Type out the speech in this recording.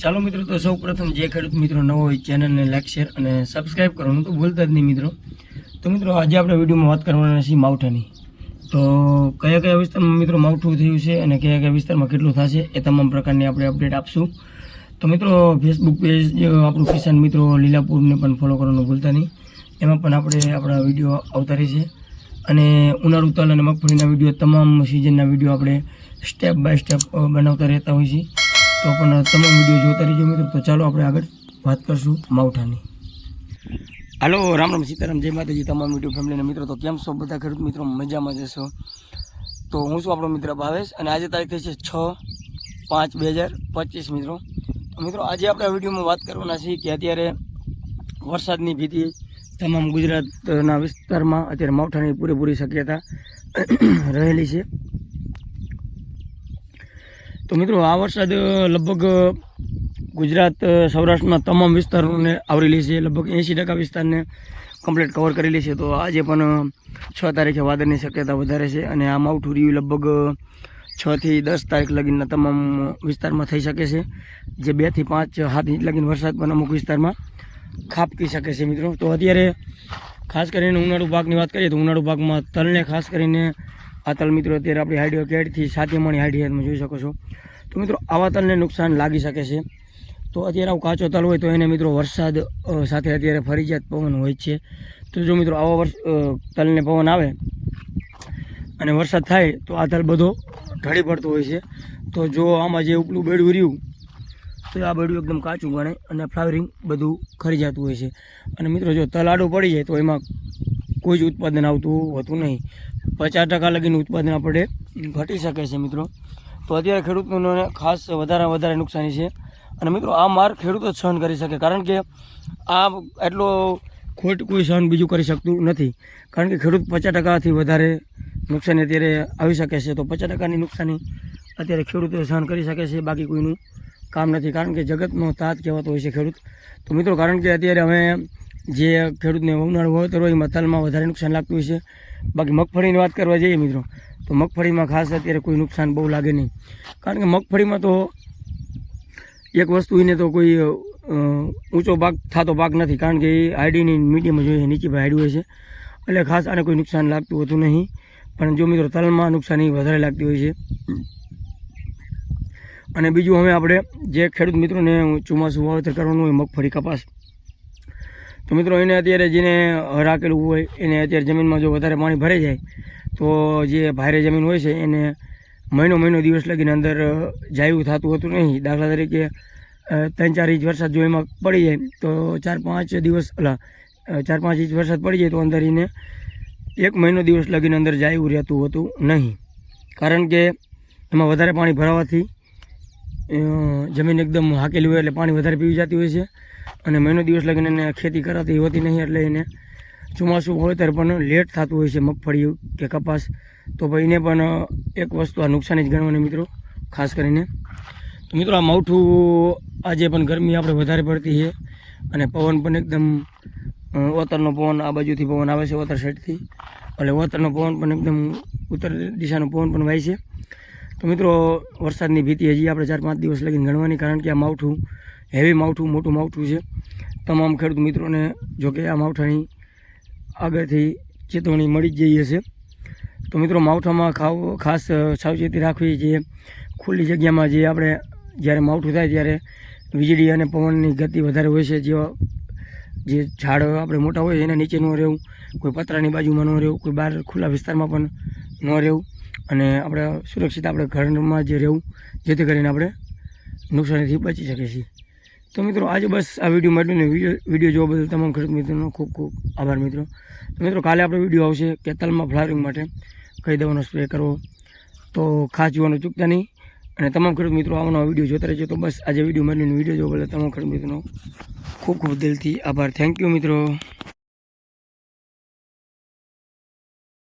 ચાલો મિત્રો, તો સૌ પ્રથમ જે ખેડૂત મિત્રો નવો હોય ચેનલને લાઈક શેર અને સબસ્ક્રાઈબ કરવાનું તો ભૂલતા જ નહીં મિત્રો. તો મિત્રો, આજે આપણે વિડીયોમાં વાત કરવાના છીએ માવઠાની. તો કયા કયા વિસ્તારમાં મિત્રો માવઠું થયું છે અને કયા કયા વિસ્તારમાં કેટલું થશે એ તમામ પ્રકારની આપણે અપડેટ આપશું. તો મિત્રો ફેસબુક પેજ આપણું કિસાન મિત્રો લીલાપુરને પણ ફોલો કરવાનું ભૂલતા નહીં. એમાં પણ આપણે આપણા વીડિયો આવતા રહેશે અને ઉનાળુ તલ અને મગફળીના વીડિયો, તમામ સિઝનના વીડિયો આપણે સ્ટેપ બાય સ્ટેપ બનાવતા રહેતા હોઈએ છીએ. તો પણ તમામ વીડિયો જોતા રહેજો મિત્રો. તો ચાલો આપણે આગળ વાત કરશું માવઠાની. હાલો, રામ રામ સીતારામ, જય માતાજી, તમામ વીડિયો ફેમિલીના મિત્રો, તો કેમ છો બધા? ખેડૂત મિત્રો, મજામાં જશો તો હું છું આપણો મિત્ર ભાવેશ અને આજે તારીખ થઈ છે છ પાંચ બે હજાર પચીસ મિત્રો. મિત્રો, આજે આપણે વિડીયોમાં વાત કરવાના છીએ કે અત્યારે વરસાદની ભીતિ તમામ ગુજરાતના વિસ્તારમાં અત્યારે માવઠાની પૂરેપૂરી શક્યતા રહેલી છે. તો મિત્રો, આ વરસાદ લગભગ ગુજરાત સૌરાષ્ટ્રના તમામ વિસ્તારોને આવરી લે છે. લગભગ એંશી ટકા વિસ્તારને કમ્પ્લીટ કવર કરેલી છે. તો આજે પણ છ તારીખે વાદળની શક્યતા વધારે છે અને આ માવઠું રિવ્યુ લગભગ છથી દસ તારીખ લગીનના તમામ વિસ્તારમાં થઈ શકે છે. જે બેથી પાંચ હાથ ઇંચ લગીન વરસાદ પણ અમુક વિસ્તારમાં ખાપકી શકે છે મિત્રો. તો અત્યારે, ખાસ કરીને ઉનાળુ પાકની વાત કરીએ તો ઉનાળુ પાકમાં તલને ખાસ કરીને આ તલ મિત્રો અત્યારે આપણી હાઈડિયો કેડથી સાથે મણી હાઈડિયો તમે જોઈ શકો છો. તો મિત્રો આવા તલને નુકસાન લાગી શકે છે. તો અત્યારે આવું કાચો તલ હોય તો એને મિત્રો વરસાદ સાથે અત્યારે ફરજિયાત પવન હોય છે. તો જો મિત્રો આવા વર્ષ તલને પવન આવે અને વરસાદ થાય તો આ તલ બધો ઢળી પડતો હોય છે. તો જો આમાં જે ઉપલું બેડું રહ્યું, તો આ બેડું એકદમ કાચું ગણે અને ફ્લાવરિંગ બધું ખરી જતું હોય છે. અને મિત્રો જો તલ આડું પડી જાય તો એમાં કોઈ જ ઉત્પાદન આવતું હોતું નહીં. પચાસ ટકા લગીને ઉત્પાદન આપણે ઘટી શકે છે મિત્રો. તો અત્યારે ખેડૂતોને ખાસ વધારે વધારે નુકસાની છે. અને મિત્રો, આ માર ખેડૂતો જ સહન કરી શકે, કારણ કે આ એટલો ખોટ કોઈ સહન બીજું કરી શકતું નથી. કારણ કે ખેડૂત પચાસ ટકાથી વધારે નુકસાની અત્યારે આવી શકે છે. તો પચાસ ટકાની નુકસાની અત્યારે ખેડૂતો સહન કરી શકે છે, બાકી કોઈનું કામ નથી. કારણ કે જગતનો તાત કહેવાતો હોય છે ખેડૂત. તો મિત્રો, કારણ કે અત્યારે અમે જે ખેડૂતને ઉનાળુ હોય, એમાં તલમાં વધારે નુકસાન લાગતું હોય છે. બાકી મગફળીની વાત કરવા જઈએ મિત્રો, તો મગફળીમાં ખાસ અત્યારે કોઈ નુકસાન બહુ લાગે નહીં. કારણ કે મગફળીમાં તો એક વસ્તુ એને તો કોઈ ઊંચો પાક થતો પાક નથી. કારણ કે એ આઈડીની મીડિયમ જ હોય ભાઈ નીચે હોય છે. એટલે ખાસ આને કોઈ નુકસાન લાગતું હોતું નહીં. પણ જો મિત્રો, તલમાં નુકસાની વધારે લાગતી હોય છે. અને બીજું હવે આપણે જે ખેડૂત મિત્રોને ચોમાસું વાવેતર કરવાનું હોય, મગફળી કપાસ. તો મિત્રો એને અત્યારે જેને રાખેલું હોય, એને અત્યારે જમીનમાં જો વધારે પાણી ભરાઈ જાય, તો જે ભારે જમીન હોય છે, એને મહિનો મહિનો દિવસ લગીને અંદર જાયું થતું હતું નહીં. દાખલા તરીકે ત્રણ ચાર ઇંચ વરસાદ જો એમાં પડી જાય, તો ચાર પાંચ દિવસ, અલા ચાર પાંચ ઇંચ વરસાદ પડી જાય, તો અંદર એને એક મહિનો દિવસ લગીને અંદર જાયું રહેતું હતું નહીં. કારણ કે એમાં વધારે પાણી ભરાવાથી જમીન એકદમ હાકેલી હોય એટલે પાણી વધારે પીવી જતી હોય છે. અને મહિનો દિવસ લગીને એને ખેતી કરાતી હોતી નહીં એટલે એને ચોમાસું વાવેતર પણ લેટ થતું હોય છે મગફળી કે કપાસ. તો ભાઈ એને પણ એક વસ્તુ આ નુકસાની જ ગણવાની મિત્રો, ખાસ કરીને. તો મિત્રો આ માવઠું આજે પણ ગરમી આપણે વધારે પડતી છે અને પવન પણ એકદમ ઓતરનો પવન આ બાજુથી પવન આવે છે ઓતર સાઈડથી. એટલે ઓતરનો પવન પણ એકદમ ઉત્તર દિશાનો પવન પણ વાય છે. તો મિત્રો વરસાદની ભીતિ હજી આપણે ચાર પાંચ દિવસ લગીને ગણવાની, કારણ કે આ માવઠું હેવી માવઠું, મોટું માવઠું છે. તમામ ખેડૂત મિત્રોને જો કે આ માવઠાની આગળથી ચેતવણી મળી જ જઈ હશે તો મિત્રો, માવઠામાં ખાવ, ખાસ સાવચેતી રાખવી જે ખુલ્લી જગ્યામાં જે આપણે જ્યારે માવઠું થાય ત્યારે વીજળી અને પવનની ગતિ વધારે હોય છે, જેવા જે ઝાડ આપણે મોટા હોય એના નીચે ન રહેવું, કોઈ પતરાની બાજુમાં ન રહેવું, કોઈ બહાર ખુલ્લા વિસ્તારમાં પણ ન રહેવું અને આપણે સુરક્ષિત આપણે ઘરમાં જે રહેવું, જેથી કરીને આપણે નુકસાનીથી બચી શકીએ છીએ. તો મિત્રો, આજે બસ આ વીડિયો માટેનો વીડિયો વીડિયો જોવા બદલ તમામ ખેડૂત મિત્રોનો ખૂબ ખૂબ આભાર મિત્રો. તો મિત્રો, કાલે આપણો વીડિયો આવશે કે તલમાં ફ્લાવરિંગ માટે. કઈ દવાનો સ્પ્રે કરવો તો ખાસ જોવાનું ચૂકતા નહીં. અને તમામ ખેડૂત મિત્રો આવવાનો વીડિયો જોતા રહેજો. તો બસ આજે વીડિયો માટેનો વીડિયો જોવા બદલ તમામ ખેડૂત મિત્રોનો ખૂબ ખૂબ દિલથી આભાર. થેન્ક યુ મિત્રો.